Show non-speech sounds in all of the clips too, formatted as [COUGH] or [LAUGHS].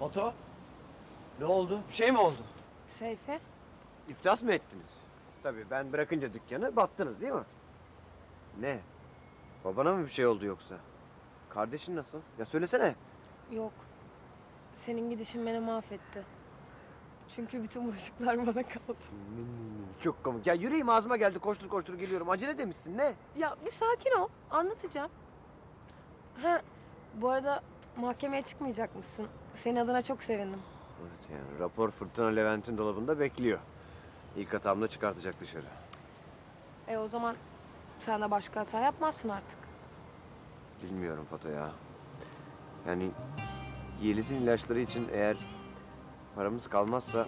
Foto? Ne oldu? Bir şey mi oldu? Seyfi? İflas mı ettiniz? Tabii ben bırakınca dükkanı battınız değil mi? Ne? Babana mı bir şey oldu yoksa? Kardeşin nasıl? Ya söylesene. Yok. Senin gidişin beni mahvetti. Çünkü bütün bulaşıklar [LAUGHS] bana kaldı. Çok komik. Ya yüreğim ağzıma geldi koştur koştur geliyorum. Acele demişsin ne? Ya bir sakin ol. Anlatacağım. Ha, bu arada mahkemeye çıkmayacak mısın? Senin adına çok sevindim. Evet yani rapor Fırtına Levent'in dolabında bekliyor. İlk hatamla çıkartacak dışarı. E o zaman sen de başka hata yapmazsın artık. Bilmiyorum Foto ya. Yani Yeliz'in ilaçları için eğer paramız kalmazsa...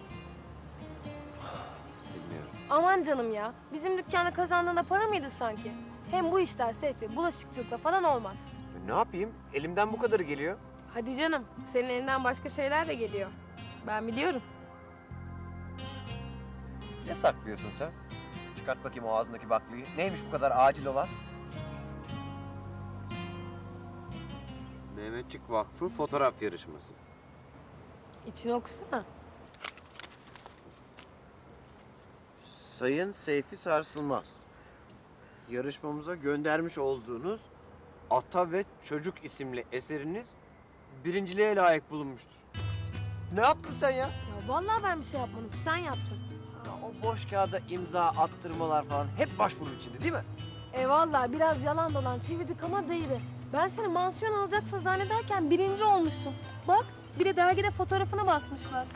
Bilmiyorum. Aman canım ya. Bizim dükkanda kazandığında para mıydı sanki? Hem bu işler Seyfi bulaşıkçılıkla falan olmaz. Ne yapayım? Elimden bu kadarı geliyor. Hadi canım. Senin elinden başka şeyler de geliyor. Ben biliyorum. Ne saklıyorsun sen? Çıkart bakayım o ağzındaki baklıyı. Neymiş bu kadar acil olan? Mehmetçik Vakfı fotoğraf yarışması. İçini okusana. Sayın Seyfi Sarsılmaz. Yarışmamıza göndermiş olduğunuz Ata ve Çocuk isimli eseriniz birinciliğe layık bulunmuştur. Ne yaptın sen ya? Ya vallahi ben bir şey yapmadım. Sen yaptın. Ha, O boş kağıda imza attırmalar falan hep başvuru içinde değil mi? E vallahi biraz yalan dolan çevirdik ama değdi. Ben seni mansiyon alacaksın zannederken birinci olmuşsun. Bak bir de dergide fotoğrafını basmışlar.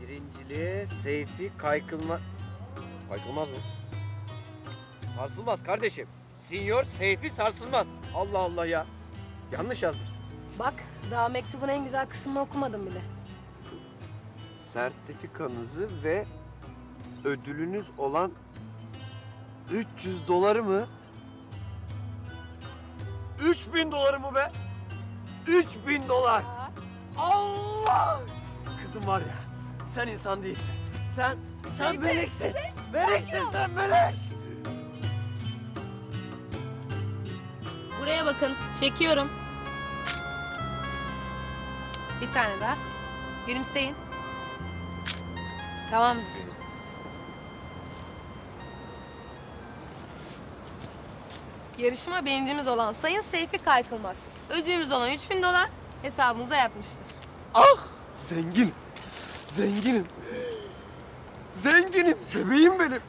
Birinciliğe Seyfi Kaykılma... Kaykılmaz mı? Sarsılmaz kardeşim. Sinyor Seyfi Sarsılmaz. Allah Allah ya. Yanlış yazmış. Bak daha mektubun en güzel kısmını okumadım bile. Sertifikanızı ve ödülünüz olan 300 doları mı? 3000 doları mı be? 3000 dolar. Allah! Kızım var ya, sen insan değilsin. Sen, sen meleksin. Meleksin sen melek. Buraya bakın çekiyorum. Bir tane daha. Gülümseyin. Tamamdır. Yarışma birincimiz olan Sayın Seyfi Kaykılmaz. Ödülümüz olan 3000 dolar hesabınıza yatmıştır. Ah! Zengin. Zenginim. Zenginim. Bebeğim benim.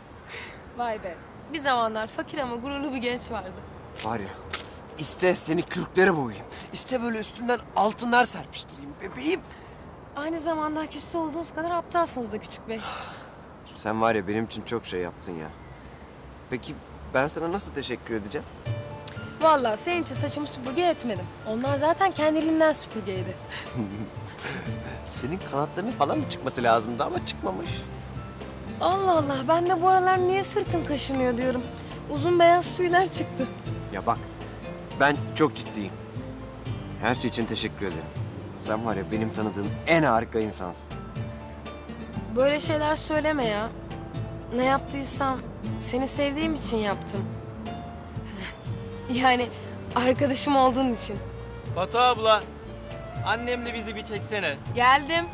Vay be. Bir zamanlar fakir ama gururlu bir genç vardı. Var ya, iste seni kürklere boğayım. iste böyle üstünden altınlar serpiştireyim bebeğim. Aynı zamanda küstü olduğunuz kadar aptalsınız da küçük bey. Sen var ya benim için çok şey yaptın ya. Peki ben sana nasıl teşekkür edeceğim? Vallahi senin için saçımı süpürge etmedim. Onlar zaten kendiliğinden süpürgeydi. [LAUGHS] Senin kanatlarının falan mı çıkması lazımdı ama çıkmamış. Allah Allah ben de bu aralar niye sırtım kaşınıyor diyorum. Uzun beyaz tüyler çıktı. Ya bak, ben çok ciddiyim. Her şey için teşekkür ederim. Sen var ya benim tanıdığım en harika insansın. Böyle şeyler söyleme ya. Ne yaptıysam seni sevdiğim için yaptım. [LAUGHS] Yani arkadaşım olduğun için. Batu abla, annemle bizi bir çeksene. Geldim.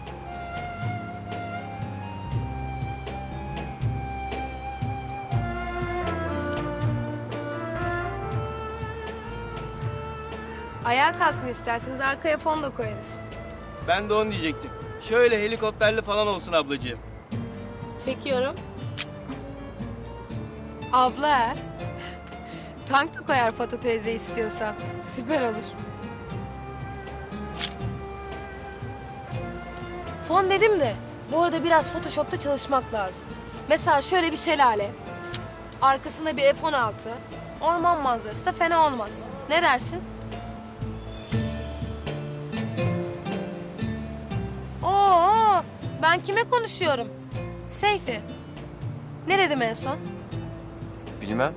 Ayağa kalkın isterseniz arkaya fon da koyarız. Ben de onu diyecektim. Şöyle helikopterli falan olsun ablacığım. Çekiyorum. Abla. Tank da koyar Fatih teyze istiyorsan. Süper olur. Fon dedim de bu arada biraz Photoshop'ta çalışmak lazım. Mesela şöyle bir şelale. Arkasında bir F-16. Orman manzarası da fena olmaz. Ne dersin? Ben kime konuşuyorum? Seyfi. Ne dedim en son? Bilmem.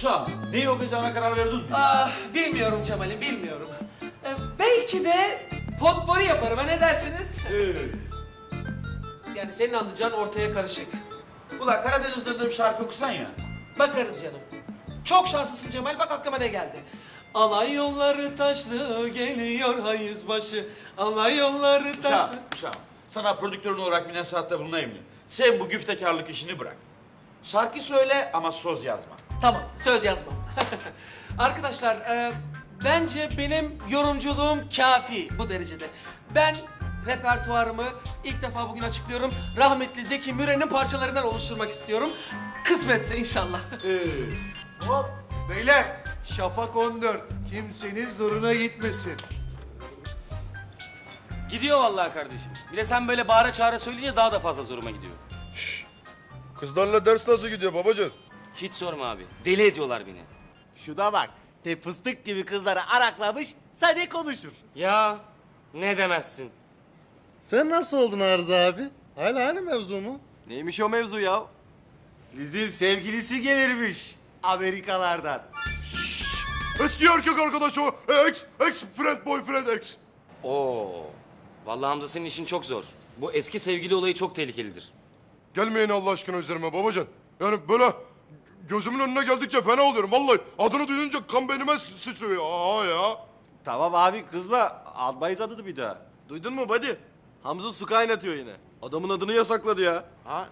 Uşağım, neyi okuyacağına karar verdin mi? Ah, bilmiyorum Cemal'im, bilmiyorum. Ee, belki de potpourri yaparım, ha ne dersiniz? Yani senin anlayacağın ortaya karışık. Ula Karadeniz bir şarkı okusan ya. Bakarız canım. Çok şanslısın Cemal, bak aklıma ne geldi. Alay yolları taşlı geliyor hayız başı. Alay yolları Uşağım, taşlı. uşağım. Sana prodüktörün olarak bir nasihatte bulunayım mı? Sen bu güftekarlık işini bırak. Şarkı söyle ama söz yazma. Tamam, söz yazma. [LAUGHS] Arkadaşlar, e, bence benim yorumculuğum kafi bu derecede. Ben repertuarımı ilk defa bugün açıklıyorum. Rahmetli Zeki Müren'in parçalarından oluşturmak istiyorum. Kısmetse inşallah. [LAUGHS] Hop beyler Şafak 14 kimsenin zoruna gitmesin. Gidiyor vallahi kardeşim. Bir de sen böyle bağıra çağıra söyleyince daha da fazla zoruma gidiyor. Kızlarla ders nasıl gidiyor babacığım? Hiç sorma abi. Deli ediyorlar beni. Şu da bak. Te fıstık gibi kızları araklamış, sade konuşur. Ya ne demezsin. Sen nasıl oldun Arıza abi? Hala aynı mevzu mu? Neymiş o mevzu ya? Liz'in sevgilisi gelirmiş Amerikalardan. Eski erkek arkadaş o. Ex, ex friend boyfriend ex. Oo. Vallahi Hamza senin işin çok zor. Bu eski sevgili olayı çok tehlikelidir. Gelmeyin Allah aşkına üzerime babacan. Yani böyle gözümün önüne geldikçe fena oluyorum vallahi. Adını duyunca kan beynime sı- sıçrıyor. Aa ya. Tamam abi kızma. Almayız adını bir daha. Duydun mu buddy? Hamza su kaynatıyor yine. Adamın adını yasakladı ya. Ha?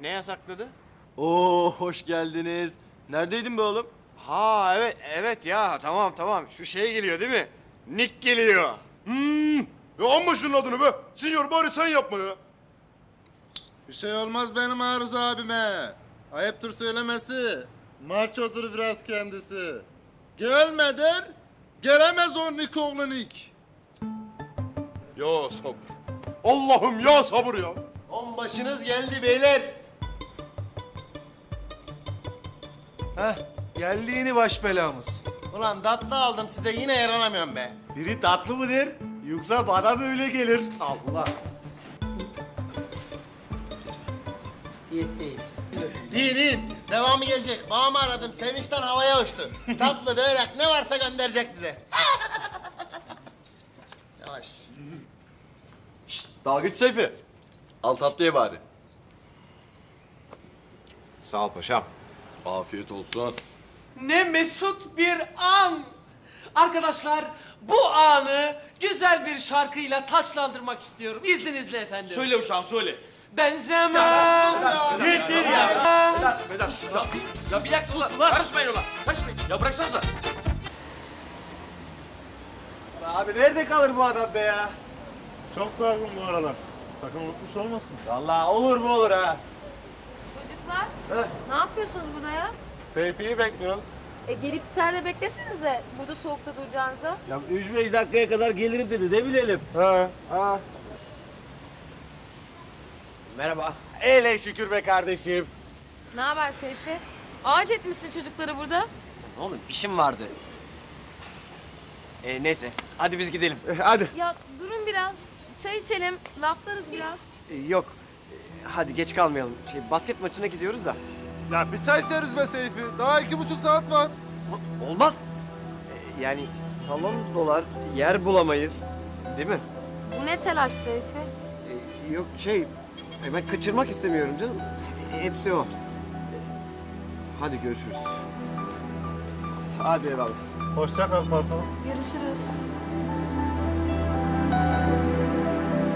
Ne yasakladı? Oo hoş geldiniz. Neredeydin be oğlum? Ha evet evet ya tamam tamam şu şey geliyor değil mi? Nick geliyor. Hmm. Ya amma şunun adını be. Sinyor bari sen yapma ya. Bir şey olmaz benim Arıza abime. Ayıptır söylemesi. Marş otur biraz kendisi. Gelmeden gelemez o Nick. Ya sabır. Allah'ım ya sabır ya. On başınız geldi beyler. Heh geldi yeni baş belamız. Ulan tatlı aldım size yine yaranamıyorum be. Biri tatlı mıdır? Yoksa bana böyle gelir. Allah. Değil değil. Devamı gelecek. Babamı aradım. Sevinçten havaya uçtu. Tatlı, börek ne varsa gönderecek bize. [LAUGHS] Yavaş. Dalgıç Seyfi. Al tatlıya bari. Sağ ol paşam. Afiyet olsun. Ne mesut bir an. Arkadaşlar, bu anı güzel bir şarkıyla taçlandırmak istiyorum. İzninizle efendim. Söyle uşağım söyle. Benzemez. Yeter ya. Ya bir dakika ulan. Karışmayın ulan. Karışmayın. Ya bıraksanıza. Abi nerede kalır bu adam be ya? Çok dargın bu aralar. Sakın unutmuş olmasın. Vallahi olur mu olur ha. Çocuklar ne yapıyorsunuz burada ya? Seyfi'yi bekliyoruz. E gelip içeride beklesenize burada soğukta duracağınıza. Ya 3-5 dakikaya kadar gelirim dedi ne bilelim. He. Merhaba. Ele şükür be kardeşim. Ne haber Seyfi? Ağaç etmişsin çocukları burada. Oğlum işim vardı. E, neyse hadi biz gidelim. hadi. Ya durun biraz. Çay içelim, laflarız biraz. yok. E, hadi geç kalmayalım. Şey basket maçına gidiyoruz da. Ya bir çay içeriz be Seyfi. Daha iki buçuk saat var. Olmaz. E, yani salon dolar, yer bulamayız. Değil mi? Bu ne telaş Seyfi? E, yok şey, e, ben kaçırmak istemiyorum canım. E, hepsi o. Hadi görüşürüz. Hadi eyvallah. Hoşça kal patron. Görüşürüz.